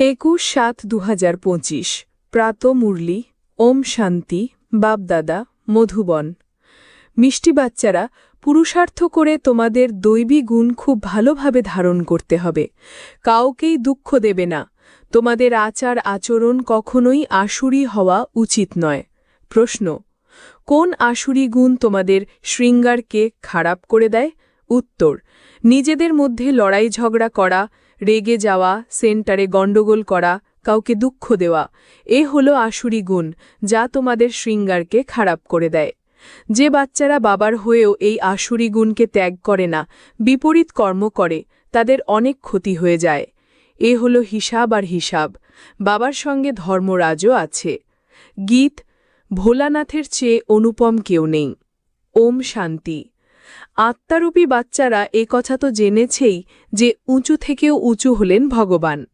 একুশ সাত দু হাজার পঁচিশ, প্রাত মুরলি, ওম শান্তি, বাপদাদা, মধুবন। মিষ্টি বাচ্চারা, পুরুষার্থ করে তোমাদের দৈবী গুণ খুব ভালোভাবে ধারণ করতে হবে। কাউকেই দুঃখ দেবে না। তোমাদের আচার আচরণ কখনোই আসুরি হওয়া উচিত নয়। প্রশ্ন, কোন আসুরি গুণ তোমাদের শৃঙ্গারকে খারাপ করে দেয়? উত্তর, নিজেদের মধ্যে লড়াই ঝগড়া করা রেগে যাওয়া, সেন্টারে গণ্ডগোল করা, কাউকে দুঃখ দেওয়া, এ হলো আসুরি গুণ, যা তোমাদের শৃঙ্গারকে খারাপ করে দেয়। যে বাচ্চারা বাবার হয়েও এই আসুরি গুণকে ত্যাগ করে না, বিপরীত কর্ম করে, তাদের অনেক ক্ষতি হয়ে যায়। এ হল হিসাব আর হিসাব, বাবার সঙ্গে ধর্মরাজও আছে। গীত, ভোলানাথের চেয়ে অনুপম কেউ নেই। ওম শান্তি। আত্মারূপী বাচ্চারা এ কথা তো জেনেছেই যে উঁচু থেকেও উঁচু হলেন ভগবান।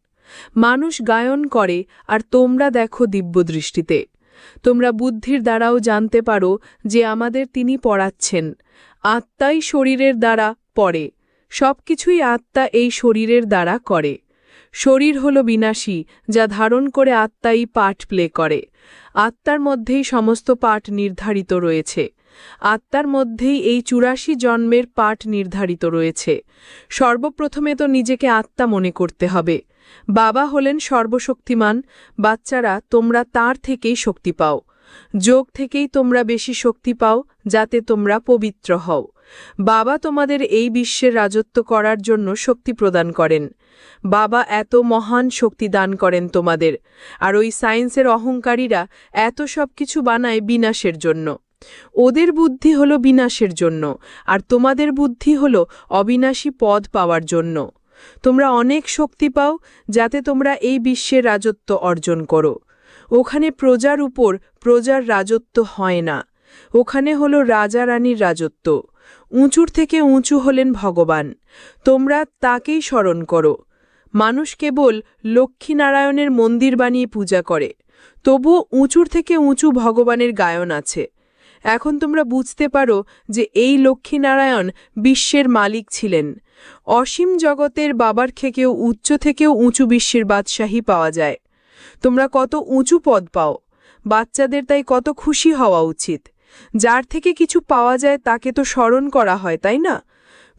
মানুষ গায়ন করে আর তোমরা দেখো দিব্যদৃষ্টিতে। তোমরা বুদ্ধির দ্বারাও জানতে পারো যে আমাদের তিনি পড়াচ্ছেন। আত্মাই শরীরের দ্বারা পড়ে। সবকিছুই আত্মা এই শরীরের দ্বারা করে। শরীর হল বিনাশী, যা ধারণ করে আত্মাই পাঠ প্লে করে। আত্মার মধ্যেই সমস্ত পাঠ নির্ধারিত রয়েছে। আত্মার মধ্যেই এই চুরাশি জন্মের পাঠ নির্ধারিত রয়েছে। সর্বপ্রথমে তো নিজেকে আত্মা মনে করতে হবে। বাবা হলেন সর্বশক্তিমান, বাচ্চারা তোমরা তার থেকেই শক্তি পাও। যোগ থেকেই তোমরা বেশি শক্তি পাও, যাতে তোমরা পবিত্র হও। বাবা তোমাদের এই বিশ্বের রাজত্ব করার জন্য শক্তি প্রদান করেন। বাবা এত মহান শক্তি দান করেন তোমাদের। আর ওই সায়েন্সের অহংকারীরা এত সব কিছু বানায় বিনাশের জন্য। ওদের বুদ্ধি হল বিনাশের জন্য, আর তোমাদের বুদ্ধি হল অবিনাশী পদ পাওয়ার জন্য। তোমরা অনেক শক্তি পাও যাতে তোমরা এই বিশ্বের রাজত্ব অর্জন করো। ওখানে প্রজার উপর প্রজার রাজত্ব হয় না। ওখানে হল রাজা রানীর রাজত্ব। উঁচুর থেকে উঁচু হলেন ভগবান। তোমরা তাকেই স্মরণ করো। মানুষ কেবল লক্ষ্মীনারায়ণের মন্দির বানিয়ে পূজা করে। তবুও উঁচুর থেকে উঁচু ভগবানের গায়ন আছে। এখন তোমরা বুঝতে পারো যে এই লক্ষ্মীনারায়ণ বিশ্বের মালিক ছিলেন। অসীম জগতের বাবার থেকেও উচ্চ থেকেও উঁচু বিশ্বের বাদশাহী পাওয়া যায়। তোমরা কত উঁচু পদ পাও, বাচ্চাদের তাই কত খুশি হওয়া উচিত। যার থেকে কিছু পাওয়া যায় তাকে তো স্মরণ করা হয়, তাই না?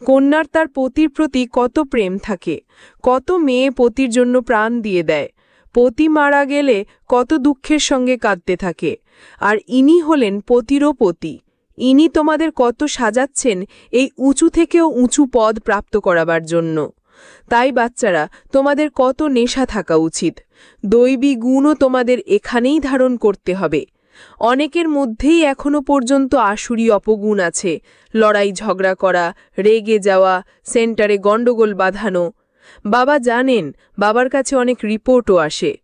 কন্যার তার পতির প্রতি কত প্রেম থাকে, কত মেয়ে পতির জন্য প্রাণ দিয়ে দেয়। পতি মারা গেলে কত দুঃখের সঙ্গে কাঁদতে থাকে। আর ইনি হলেন পতিরও পতি ইনি তোমাদের কত সাজাচ্ছেন এই উঁচু থেকেও উঁচু পদ প্রাপ্ত করাবার জন্য। তাই বাচ্চারা, তোমাদের কত নেশা থাকা উচিত। দৈবী গুণও তোমাদের এখানেই ধারণ করতে হবে। অনেকের মধ্যেই এখনও পর্যন্ত আসুরি অপগুণ আছে। লড়াই ঝগড়া করা, রেগে যাওয়া, সেন্টারে গণ্ডগোল বাঁধানো। বাবা জানেন, বাবার কাছে অনেক রিপোর্টও আসে।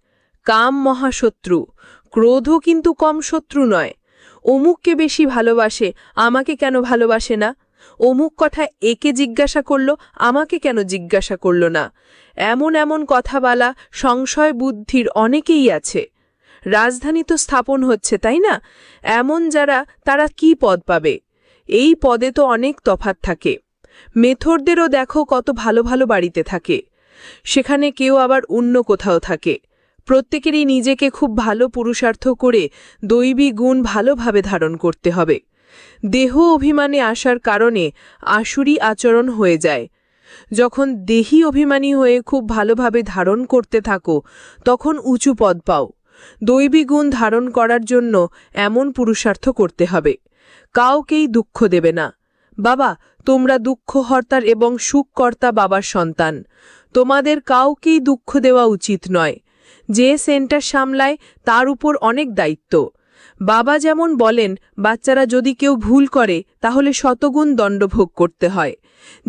কাম মহাশত্রু ক্রোধও কিন্তু কম শত্রু নয়। অমুককে বেশি ভালোবাসে, আমাকে কেন ভালোবাসে না? অমুক কথা একে জিজ্ঞাসা করল, আমাকে কেন জিজ্ঞাসা করল না? এমন এমন কথা বলা সংশয় বুদ্ধির অনেকেই আছে। রাজধানী তো স্থাপন হচ্ছে, তাই না? এমন যারা, তারা কি পদ পাবে? এই পদে তো অনেক তফাত থাকে। মেথরদেরও দেখো কত ভালো ভালো বাড়িতে থাকে। সেখানে কেউ আবার অন্য কোথাও থাকে। প্রত্যেকেরই নিজেকে খুব ভালো পুরুষার্থ করে দৈবী গুণ ভালোভাবে ধারণ করতে হবে। দেহ অভিমানে আসার কারণে আসুরি আচরণ হয়ে যায়। যখন দেহি অভিমানী হয়ে খুব ভালোভাবে ধারণ করতে থাকো, তখন উঁচু পদ পাও। দৈবী গুণ ধারণ করার জন্য এমন পুরুষার্থ করতে হবে। কাউকেই দুঃখ দেবে না। বাবা, তোমরা দুঃখহর্তার এবং সুখকর্তা বাবার সন্তান। তোমাদের কাউকেই দুঃখ দেওয়া উচিত নয়। যে সেন্টার সামলায়, তার উপর অনেক দায়িত্ব। বাবা যেমন বলেন, বাচ্চারা যদি কেউ ভুল করে, তাহলে শতগুণ দণ্ডভোগ করতে হয়।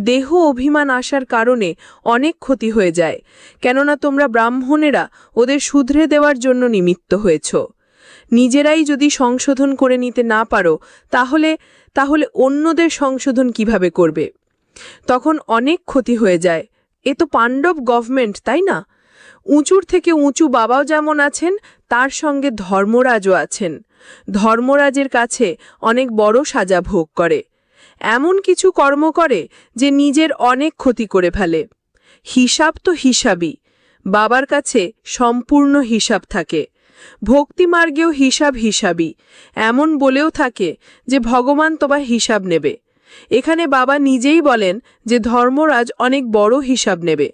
দেহ অভিমান আসার কারণে অনেক ক্ষতি হয়ে যায়। কেননা তোমরা ব্রাহ্মণেরা ওদের শুধরে দেওয়ার জন্য নিমিত্ত হয়েছ। নিজেরাই যদি সংশোধন করে নিতে না পারো, তাহলে তাহলে অন্যদের সংশোধন কীভাবে করবে? তখন অনেক ক্ষতি হয়ে যায়। এ তো পাণ্ডব গভর্নমেন্ট তাই না? উঁচুর থেকে উঁচু বাবাও যেমন আছেন, তার সঙ্গে ধর্মরাজও আছেন। ধর্মরাজের কাছে অনেক বড় সাজা ভোগ করে। এমন কিছু কর্ম করে যে নিজের অনেক ক্ষতি করে ফেলে। হিসাব তো হিসাবই। বাবার কাছে সম্পূর্ণ হিসাব থাকে। ভক্তিমার্গেও হিসাব হিসাবই। এমন বলেও থাকে যে ভগবান তোমার হিসাব নেবে। এখানে বাবা নিজেই বলেন যে ধর্মরাজ অনেক বড় হিসাব নেবে।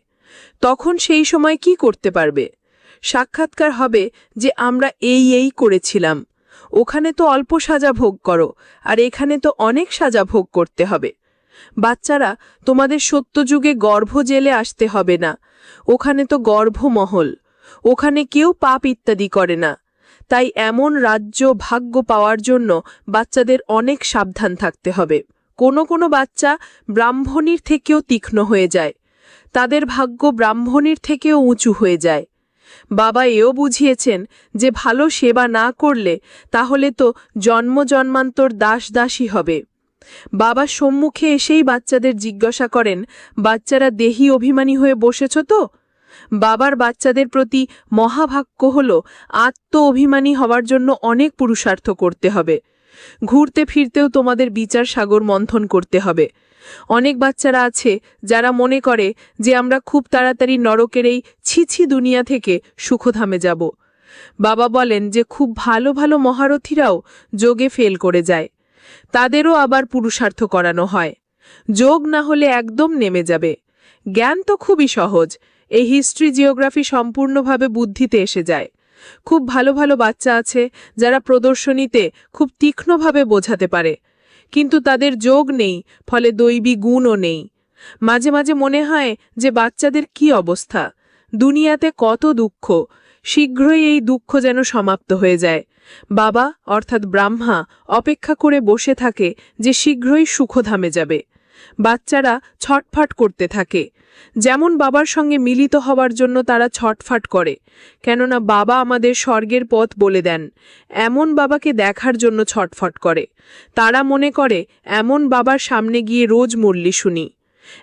তখন সেই সময় কি করতে পারবে? সাক্ষাৎকার হবে যে আমরা এই এই করেছিলাম। ওখানে তো অল্প সাজা ভোগ করো, আর এখানে তো অনেক সাজা ভোগ করতে হবে। বাচ্চারা, তোমাদের সত্যযুগে গর্ভ জেলে আসতে হবে না। ওখানে তো গর্ভমহল। ওখানে কেউ পাপ ইত্যাদি করে না। তাই এমন রাজ্য ভাগ্য পাওয়ার জন্য বাচ্চাদের অনেক সাবধান থাকতে হবে। কোনো কোনো বাচ্চা ব্রাহ্মণীর থেকেও তীক্ষ্ণ হয়ে যায়। তাদের ভাগ্য ব্রাহ্মণীর থেকেও উঁচু হয়ে যায়। বাবা এও বুঝিয়েছেন যে ভালো সেবা না করলে তাহলে তো জন্ম জন্মান্তর দাস দাসী হবে। বাবা সম্মুখে এসেই বাচ্চাদের জিজ্ঞাসা করেন, বাচ্চারা দেহি অভিমানী হয়ে বসেছ তো? বাবার বাচ্চাদের প্রতি মহাভাগ্য হল, আত্ম অভিমানী হওয়ার জন্য অনেক পুরুষার্থ করতে হবে। ঘুরতে ফিরতেও তোমাদের বিচার সাগর মন্থন করতে হবে। অনেক বাচ্চারা আছে যারা মনে করে যে আমরা খুব তাড়াতাড়ি নরকের এই ছিছি দুনিয়া থেকে সুখধামে যাব। বাবা বলেন যে খুব ভালো ভালো মহারথীরাও যোগে ফেল করে যায়। তাদেরও আবার পুরুষার্থ করানো হয়। যোগ না হলে একদম নেমে যাবে। জ্ঞান তো খুবই সহজ। এই হিস্ট্রি, জিওগ্রাফি সম্পূর্ণভাবে বুদ্ধিতে এসে যায়। খুব ভালো ভালো বাচ্চা আছে যারা প্রদর্শনীতে খুব তীক্ষ্ণভাবে বোঝাতে পারে। কিন্তু তাদের যোগ নেই, ফলে দৈবী গুণও নেই। মাঝে মাঝে মনে হয় যে বাচ্চাদের কি অবস্থা? দুনিয়াতে কত দুঃখ। শীঘ্রই এই দুঃখ যেন সমাপ্ত হয়ে যায়। বাবা, অর্থাৎ ব্রাহ্মা, অপেক্ষা করে বসে থাকে যে শীঘ্রই সুখধামে যাবে। বাচ্চারা ছটফাট করতে থাকে। যেমন বাবার সঙ্গে মিলিত হওয়ার জন্য তারা ছটফাট করে। কেননা বাবা আমাদের স্বর্গের পথ বলে দেন, এমন বাবাকে দেখার জন্য ছটফট করে। তারা মনে করে, এমন বাবার সামনে গিয়ে রোজ মুরলি শুনি।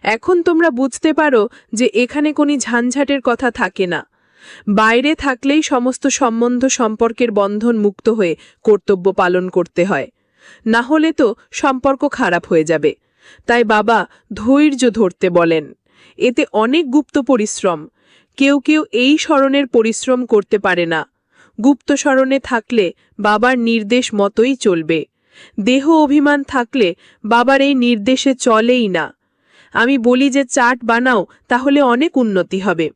এখন তোমরা বুঝতে পারো যে এখানে কোনো ঝাঞ্ঝাটের কথা থাকে না। বাইরে থাকলেই সমস্ত সম্বন্ধ সম্পর্কের বন্ধন মুক্ত হয়ে কর্তব্য পালন করতে হয়। না হলে তো সম্পর্ক খারাপ হয়ে যাবে। তাই বাবা ধৈর্য ধরতে বলেন। এতে অনেক গুপ্ত পরিশ্রম। কেউ কেউ এই স্মরণের পরিশ্রম করতে পারে না। গুপ্ত স্মরণে থাকলে বাবার নির্দেশ মতোই চলবে। দেহ অভিমান থাকলে বাবার এই নির্দেশে চলেই না। আমি বলি যে চাট বানাও, তাহলে অনেক উন্নতি হবে।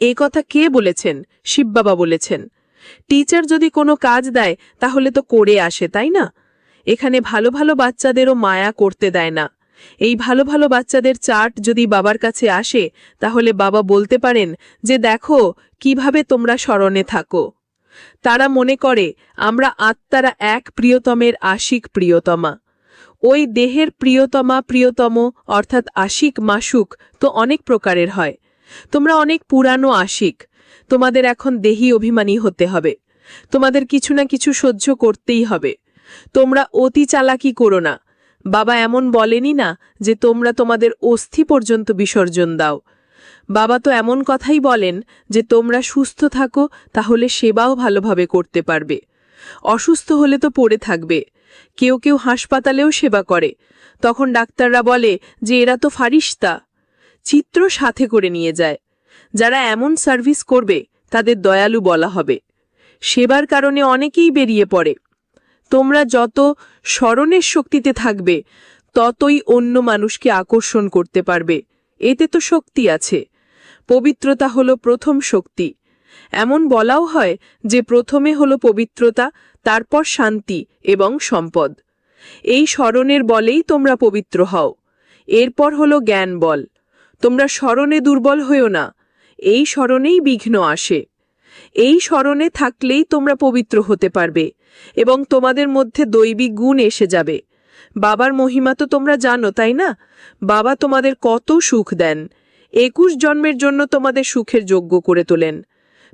এ কথা কে বলেছেন? শিববাবা বলেছেন। টিচার যদি কোনো কাজ দেয়, তাহলে তো করে আসে, তাই না? এখানে ভালো ভালো বাচ্চাদেরও মায়া করতে দেয় না। এই ভালো ভালো বাচ্চাদের চার্ট যদি বাবার কাছে আসে, তাহলে বাবা বলতে পারেন যে, দেখো, কীভাবে তোমরা স্মরণে থাকো। তারা মনে করে, আমরা আত্মারা এক প্রিয়তমের আশিক প্রিয়তমা। ওই দেহের প্রিয়তমা প্রিয়তম, অর্থাৎ আশিক মাসুক, তো অনেক প্রকারের হয়। তোমরা অনেক পুরানো আশিক। তোমাদের এখন দেহি অভিমানী হতে হবে। তোমাদের কিছু না কিছু সহ্য করতেই হবে। তোমরা অতি চালাকি করো না। বাবা এমন বলেনি না যে তোমরা তোমাদের অস্থি পর্যন্ত বিসর্জন দাও। বাবা তো এমন কথাই বলেন যে তোমরা সুস্থ থাকো, তাহলে সেবাও ভালোভাবে করতে পারবে। অসুস্থ হলে তো পড়ে থাকবে। কেউ কেউ হাসপাতালেও সেবা করে। তখন ডাক্তাররা বলে যে এরা তো ফারিস্তা। চিত্র সাথে করে নিয়ে যায়। যারা এমন সার্ভিস করবে, তাদের দয়ালু বলা হবে। সেবার কারণে অনেকেই বেরিয়ে পড়ে। তোমরা যত স্মরণের শক্তিতে থাকবে, ততই অন্য মানুষকে আকর্ষণ করতে পারবে। এতে তো শক্তি আছে। পবিত্রতা হলো প্রথম শক্তি। এমন বলাও হয় যে প্রথমে হলো পবিত্রতা, তারপর শান্তি এবং সম্পদ। এই স্মরণের বলেই তোমরা পবিত্র হও। এরপর হলো জ্ঞান বল। তোমরা স্মরণে দুর্বল হইও না। এই স্মরণেই বিঘ্ন আসে। এই স্মরণে থাকলেই তোমরা পবিত্র হতে পারবে এবং তোমাদের মধ্যে দৈবিক গুণ এসে যাবে। বাবার মহিমা তো তোমরা জানো, তাই না? বাবা তোমাদের কত সুখ দেন। একুশ জন্মের জন্য তোমাদের সুখের যোগ্য করে তোলেন।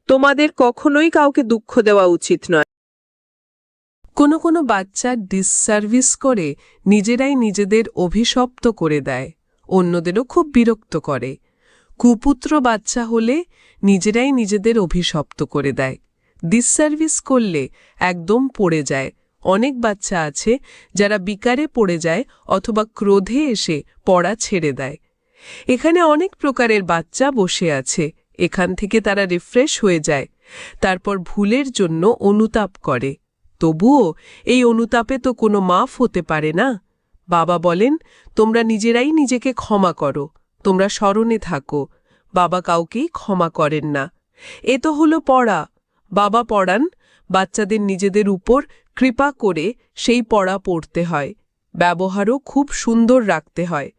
তোমাদের কখনোই কাউকে দুঃখ দেওয়া উচিত নয়। কোনো কোনো বাচ্চা ডিসসার্ভিস করে নিজেরাই নিজেদের অভিশপ্ত করে দেয়, অন্যদেরও খুব বিরক্ত করে। কুপুত্র বাচ্চা হলে নিজেরাই নিজেদের অভিশপ্ত করে দেয়। ডিসসার্ভিস করলে একদম পড়ে যায়। অনেক বাচ্চা আছে যারা বিকারে পড়ে যায় অথবা ক্রোধে এসে পড়া ছেড়ে দেয়। এখানে অনেক প্রকারের বাচ্চা বসে আছে। এখান থেকে তারা রিফ্রেশ হয়ে যায়। তারপর ভুলের জন্য অনুতাপ করে। তবুও এই অনুতাপে তো কোনো মাফ হতে পারে না। বাবা বলেন, তোমরা নিজেরাই নিজেকে ক্ষমা করো। তোমরা স্মরণে থাকো, বাবা কাউকেই ক্ষমা করেন না। এ তো হলো পড়া। বাবা পড়ান, বাচ্চাদের নিজেদের উপর কৃপা করে সেই পড়া পড়তে হয়। ব্যবহারও খুব সুন্দর রাখতে হয়।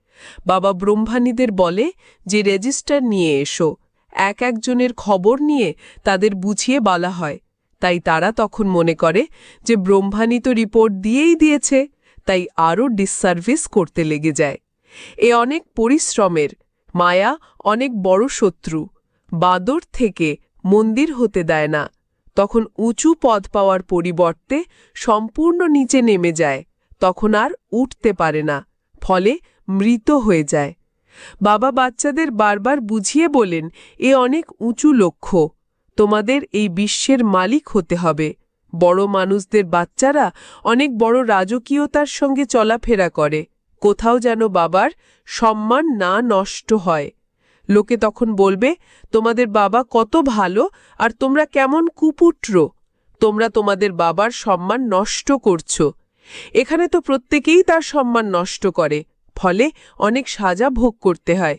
বাবা ব্রহ্মানীদের বলে যে, রেজিস্টার নিয়ে এসো। এক একজনের খবর নিয়ে তাদের বুঝিয়ে বলা হয়। তাই তারা তখন মনে করে যে ব্রহ্মানী তো রিপোর্ট দিয়েই দিয়েছে। তাই আরও ডিসসার্ভিস করতে লেগে যায়। এ অনেক পরিশ্রমের, মায়া অনেক বড় শত্রু। বাদর থেকে মন্দির হতে দেয় না। তখন উঁচু পদ পাওয়ার পরিবর্তে সম্পূর্ণ নিচে নেমে যায়। তখন আর উঠতে পারে না, ফলে মৃত হয়ে যায়। বাবা বাচ্চাদের বারবার বুঝিয়ে বলেন, এ অনেক উঁচু লক্ষ্য। তোমাদের এই বিশ্বের মালিক হতে হবে। বড় মানুষদের বাচ্চারা অনেক বড় রাজকীয়তার সঙ্গে চলাফেরা করে। কোথাও যেন বাবার সম্মান না নষ্ট হয়। লোকে তখন বলবে, তোমাদের বাবা কত ভালো আর তোমরা কেমন কুপুত্র। তোমরা তোমাদের বাবার সম্মান নষ্ট করছ। এখানে তো প্রত্যেকেই তার সম্মান নষ্ট করে, ফলে অনেক সাজা ভোগ করতে হয়।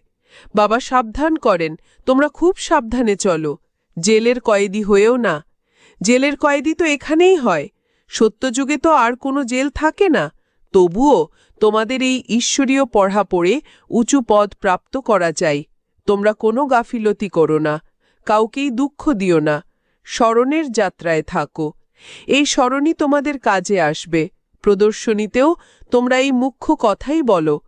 বাবা সাবধান করেন, তোমরা খুব সাবধানে চলো, জেলের কয়েদি হয়েও না। জেলের কয়েদি তো এখানেই হয়। সত্যযুগে তো আর কোনো জেল থাকে না। তবুও তোমাদের এই ঈশ্বরীয় পড়া পড়ে উঁচু পদ প্রাপ্ত করা চাই। তোমরা কোনো গাফিলতি করো না, কাউকেই দুঃখ দিও না, স্মরণের যাত্রায় থাকো। এই স্মরণই তোমাদের কাজে আসবে। প্রদর্শনীতেও তোমরা এই মুখ্য কথাই বলো,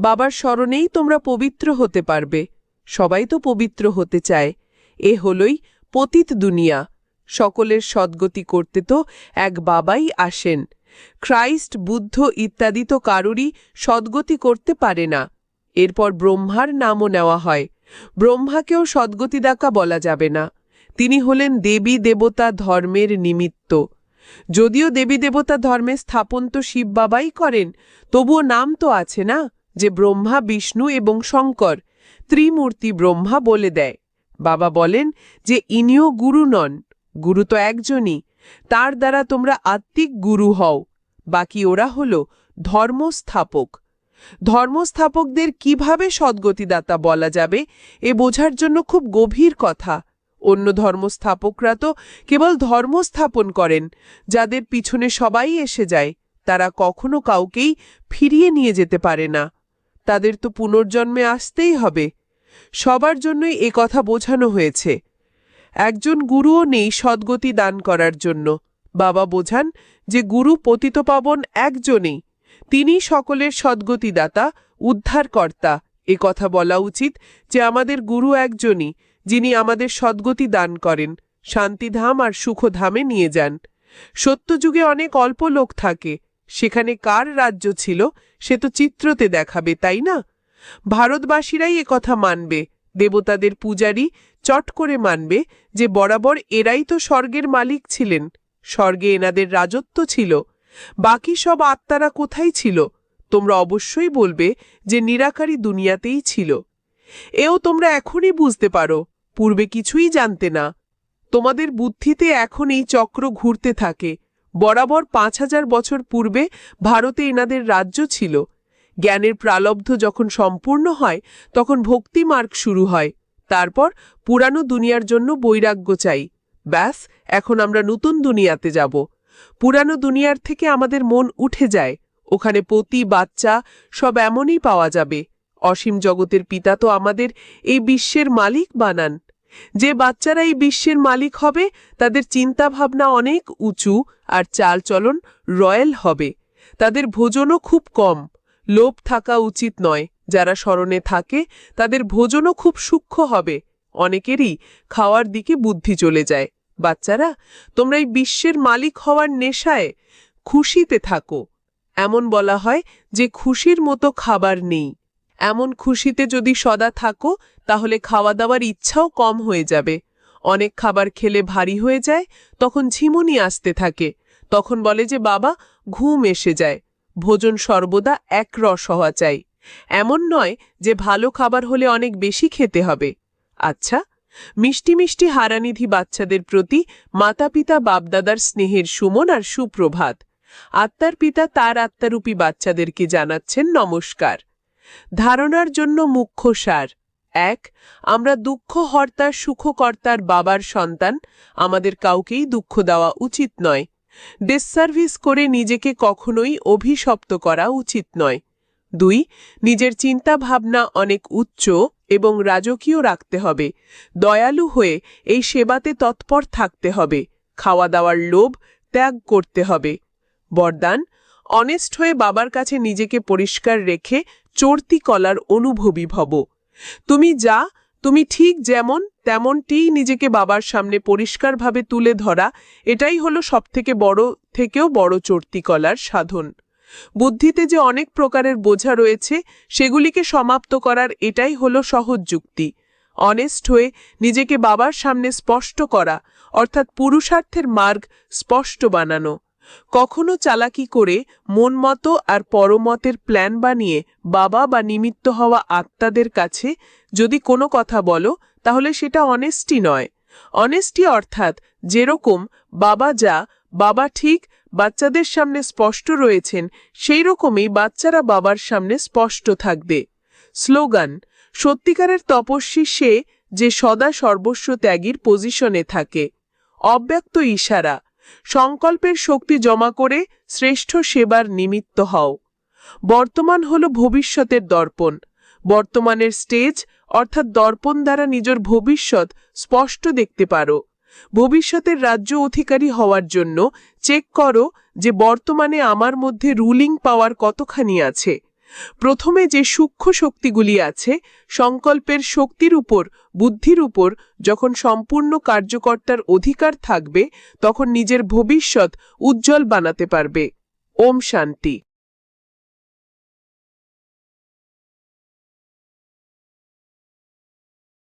বাবার স্মরণেই তোমরা পবিত্র হতে পারবে। সবাই তো পবিত্র হতে চায়, এ হলই পতিত দুনিয়া। সকলের সদ্গতি করতে তো এক বাবাই আসেন। খ্রাইস্ট, বুদ্ধ ইত্যাদি তো কারোরই সদ্গতি করতে পারে না। এরপর ব্রহ্মার নামও নেওয়া হয়। ব্রহ্মাকেও সদ্গতিদাকা বলা যাবে না। তিনি হলেন দেবী দেবতা ধর্মের নিমিত্ত। যদিও দেবী দেবতা ধর্মের স্থাপন তো শিব বাবাই করেন, তবুও নাম তো আছে না যে ব্রহ্মা, বিষ্ণু এবং শঙ্কর। ত্রিমূর্তি ব্রহ্মা বলে দেয়। বাবা বলেন যে ইনিও গুরু নন, গুরু তো একজনই। তার দ্বারা তোমরা আত্মিক গুরু হও। বাকি ওরা হল ধর্মস্থাপক। ধর্মস্থাপকদের কীভাবে সদ্গতিদাতা বলা যাবে, এ বোঝার জন্য খুব গভীর কথা। অন্য ধর্মস্থাপকরা তো কেবল ধর্ম স্থাপন করেন, যাদের পিছনে সবাই এসে যায়, তারা কখনো কাউকেই ফিরিয়ে নিয়ে যেতে পারে না। তাদের তো পুনর্জন্মে আসতেই হবে। সবার জন্যই কথা বোঝানো হয়েছে। একজন গুরুও নেই সদ্গতি দান করার জন্য। বাবা বোঝান যে গুরু পতিতপাবন একজনেই। তিনি সকলের সদ্গতিদাতা, উদ্ধারকর্তা। এ কথা বলা উচিত যে আমাদের গুরু একজনই, যিনি আমাদের সদ্গতি দান করেন, শান্তিধাম আর সুখধামে নিয়ে যান। সত্যযুগে অনেক অল্প লোক থাকে, সেখানে কার রাজ্য ছিল সে তো চিত্রতে দেখাবে, তাই না? ভারতবাসীরাই কথা মানবে, দেবতাদের পূজারী চট করে মানবে যে বরাবর এরাই তো স্বর্গের মালিক ছিলেন, স্বর্গে এনাদের রাজত্ব ছিল, বাকি সব আত্মারা কোথায় ছিল, তোমরা অবশ্যই বলবে যে নিরাকারী দুনিয়াতেই ছিল। এও তোমরা এখনই বুঝতে পারো, পূর্বে কিছুই জানতে না। তোমাদের বুদ্ধিতে এখন এই চক্র ঘুরতে থাকে, বরাবর পাঁচ হাজার বছর পূর্বে ভারতে এনাদের রাজ্য ছিল। জ্ঞানের প্রালব্ধ যখন সম্পূর্ণ হয়, তখন ভক্তি মার্গ শুরু হয়। তারপর পুরানো দুনিয়ার জন্য বৈরাগ্য চাই। ব্যাস, এখন আমরা নতুন দুনিয়াতে যাব। পুরানো দুনিয়ার থেকে আমাদের মন উঠে যায়। ওখানে পতি, বাচ্চা সব এমনই পাওয়া যাবে। অসীম জগতের পিতা তো আমাদের এই বিশ্বের মালিক বানান। যে বাচ্চারা এই বিশ্বের মালিক হবে, তাদের চিন্তাভাবনা অনেক উঁচু আর চালচলন রয়্যাল হবে। তাদের ভোজনও খুব কম। লোভ থাকা উচিত নয়। যারা স্মরণে থাকে, তাদের ভোজনও খুব সূক্ষ্ম হবে। অনেকেরই খাওয়ার দিকে বুদ্ধি চলে যায়। বাচ্চারা, তোমরা এই বিশ্বের মালিক হওয়ার নেশায় খুশিতে থাকো। এমন বলা হয় যে খুশির মতো খাবার নেই। এমন খুশিতে যদি সদা থাকো, তাহলে খাওয়া দাওয়ার ইচ্ছাও কম হয়ে যাবে। অনেক খাবার খেলে ভারী হয়ে যায়, তখন ঝিমুনি আসতে থাকে। তখন বলে যে, বাবা, ঘুম এসে যায়। ভোজন সর্বদা এক রস হওয়া চাই। এমন নয় যে ভালো খাবার হলে অনেক বেশি খেতে হবে। আচ্ছা মিষ্টি মিষ্টি হারানিধি বাচ্চাদের প্রতি মাতা পিতা বাপদাদার স্নেহের সুমন আর সুপ্রভাত। আত্মার পিতা তার আত্মারূপী বাচ্চাদেরকে জানাচ্ছেন নমস্কার। ধারণার জন্য মুখ্য সার। এক, আমরা দুঃখ হর্তার, সুখকর্তার বাবার সন্তান, আমাদের কাউকেই দুঃখ দেওয়া উচিত নয়। ডিসসার্ভিস করে নিজেকে কখনোই অভিশপ্ত করা উচিত নয়। দুই, নিজের চিন্তা ভাবনা অনেক উচ্চ এবং রাজকীয় রাখতে হবে। দয়ালু হয়ে এই সেবাতে তৎপর থাকতে হবে। খাওয়া দাওয়ার লোভ ত্যাগ করতে হবে। বরদান, অনেস্ট হয়ে বাবার কাছে নিজেকে পরিষ্কার রেখে চর্তি কলার অনুভবী ভব। তুমি যা, তুমি ঠিক যেমন, তেমনটিই নিজেকে বাবার সামনে পরিষ্কারভাবে তুলে ধরা, এটাই হলো সবথেকে বড়, থেকেও বড় চর্তি কলার সাধন। বুদ্ধিতে যে অনেক প্রকারের বোঝা রয়েছে, সেগুলিকে সমাপ্ত করার এটাই হলো সহজ যুক্তি। অনেস্ট হয়ে নিজেকে বাবার সামনে স্পষ্ট করা, অর্থাৎ পুরুষার্থের মার্গ স্পষ্ট বানানো। কখনো চালাকি করে মন মতো আর পরমতের প্ল্যান বানিয়ে বাবা বা নিমিত্ত হওয়া আত্মাদের কাছে যদি কোনো কথা বলো, তাহলে সেটা অনেস্টি নয়। অনেস্টি অর্থাৎ যেরকম বাবা যা, বাবা ঠিক বাচ্চাদের সামনে স্পষ্ট রয়েছেন, সেই রকমই বাচ্চারা বাবার সামনে স্পষ্ট থাকবে। স্লোগান, সত্যিকারের তপস্বী সে যে সদা সর্বস্ব ত্যাগীর পজিশনে থাকে। অব্যক্ত ইশারা, সংকল্পের শক্তি জমা করে শ্রেষ্ঠ সেবার নিমিত্ত হও। বর্তমান হল ভবিষ্যতের দর্পণ। বর্তমানের স্টেজ, অর্থাৎ দর্পণ দ্বারা নিজের ভবিষ্যৎ স্পষ্ট দেখতে পারো। ভবিষ্যতের রাজ্য অধিকারী হওয়ার জন্য চেক করো যে বর্তমানে আমার মধ্যে রুলিং পাওয়ার কতখানি আছে। প্রথমে যে সূক্ষ্ম শক্তিগুলি আছে, সংকল্পের শক্তির উপর, বুদ্ধির উপর, যখন সম্পূর্ণ কার্যকর্তার অধিকার থাকবে, তখন নিজের ভবিষ্যৎ উজ্জ্বল বানাতে পারবে। ওম শান্তি।